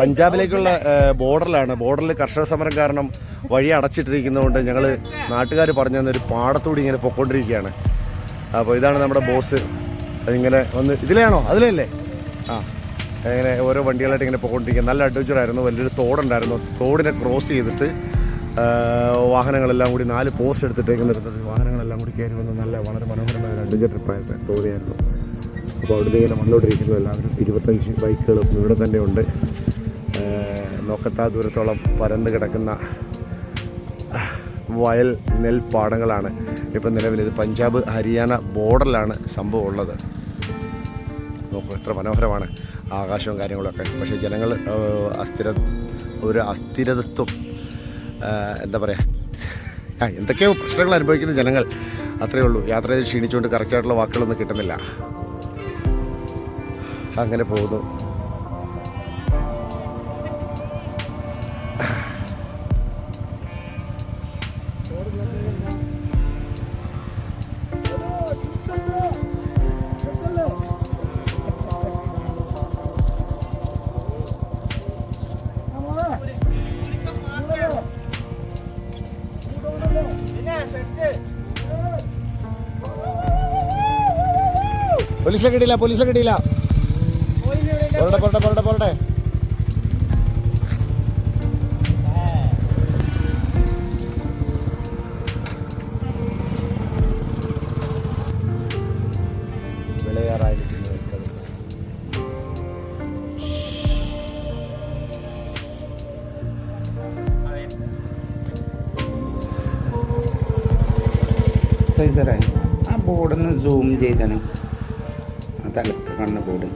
പഞ്ചാബിലേക്കുള്ള ബോർഡറിലാണ്. ബോർഡറിൽ കർഷക സമരം കാരണം വഴി അടച്ചിട്ടിരിക്കുന്നതുകൊണ്ട് ഞങ്ങൾ നാട്ടുകാർ പറഞ്ഞു തന്നൊരു പാടത്തൂടി ഇങ്ങനെ പൊക്കോണ്ടിരിക്കുകയാണ്. അപ്പോൾ ഇതാണ് നമ്മുടെ ബോസ്. അതിങ്ങനെ വന്ന് ഇതിലാണോ അതിലല്ലേ? ആ ഇങ്ങനെ ഓരോ വണ്ടികളായിട്ട് ഇങ്ങനെ പൊക്കോണ്ടിരിക്കുക നല്ല അഡ്വഞ്ചർ ആയിരുന്നു. വലിയൊരു തോടുണ്ടായിരുന്നു. തോടിനെ ക്രോസ് ചെയ്തിട്ട് വാഹനങ്ങളെല്ലാം കൂടി നാല് പോസ്റ്റ് എടുത്തിട്ടേക്ക് നിർത്തുന്നത് വാഹനങ്ങളെല്ലാം കൂടി കയറി വന്ന് നല്ല വളരെ മനോഹരമായ ഒരു അഡ്വഞ്ചർ ട്രിപ്പായിരുന്നു തോന്നിയായിരുന്നു അപ്പോൾ അവിടുന്ന് ഇങ്ങനെ വന്നുകൊണ്ടിരിക്കുന്നു എല്ലാവരും ഇരുപത്തഞ്ച് ബൈക്കുകളും ഇവിടെ തന്നെ ഉണ്ട്. നോക്കത്താ ദൂരത്തോളം പരന്ന് കിടക്കുന്ന വയൽ നെൽപ്പാടങ്ങളാണ് ഇപ്പം നിലവിൽ ഇത് പഞ്ചാബ് ഹരിയാന ബോർഡറിലാണ് സംഭവം ഉള്ളത്. നോക്കൂ എത്ര മനോഹരമാണ് ആകാശവും കാര്യങ്ങളൊക്കെ. പക്ഷേ ജനങ്ങൾ അസ്ഥിര ഒരു അസ്ഥിരതത്വം എന്താ പറയുക എന്തൊക്കെയോ പ്രശ്നങ്ങൾ അനുഭവിക്കുന്ന ജനങ്ങൾ. അത്രയേ ഉള്ളൂ. യാത്രയിൽ ക്ഷീണിച്ചുകൊണ്ട് കറക്റ്റായിട്ടുള്ള വാക്കുകളൊന്നും കിട്ടുന്നില്ല. അങ്ങനെ പോകുന്നു. പോലീസ് കിട്ടിയില്ല പോലീസ് കിട്ടിയില്ല പോരട്ടെ പോരട്ടെ പോരട്ടെ പോരട്ടെ. ആ ബോർഡൊന്ന് സൂം ചെയ്താണ് ആ തലക്ക് കണ്ണ ബോർഡ്.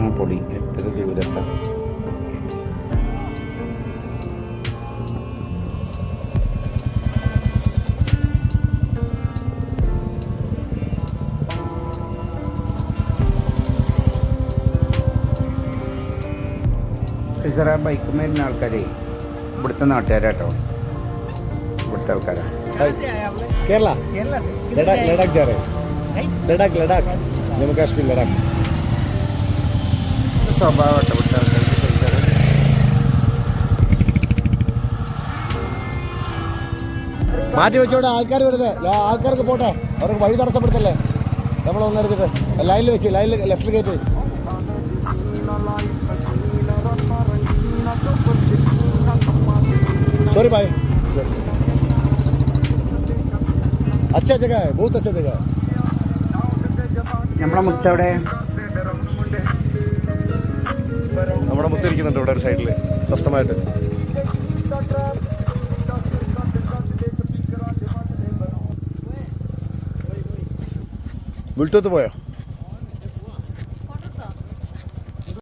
ആ പൊടി എത്ര ദൂരത്താണ് സാർ ബൈക്ക് മേലിന് ആൾക്കാരെ ഇവിടുത്തെ നാട്ടുകാരാട്ടോ. ഇവിടുത്തെ ആൾക്കാരാണ് കേരള? ലഡാക്ക് ലഡാക്ക് ലഡാക്ക്. ജമ്മു കാശ്മീർ ലഡാക്ക്. സ്വഭാവട്ടെ ഇവിടുത്തെ ആൾക്കാർക്ക് സൈസറ മാറ്റി വെച്ചോടെ ആൾക്കാർ വരുന്നത് ആൾക്കാർക്ക് പോട്ടെ അവർക്ക് വഴി തടസ്സപ്പെടുത്തല്ലേ നമ്മൾ ഒന്നെടുത്തിട്ട് ലൈനിൽ വെച്ച് ലൈനിൽ ലെഫ്റ്റിൽ കയറ്റി सॉरी भाई अच्छा जगह है बहुत अच्छा जगह है നമ്മളെ മുത്തവിടെ നമ്മുടെ മുത്തിരിക്കുന്നുണ്ട് ഇവിടെ ഒരു സൈഡിൽ സ്വസ്ഥമായിട്ട്. ബ്ലൂടൂത്ത് പോയോ?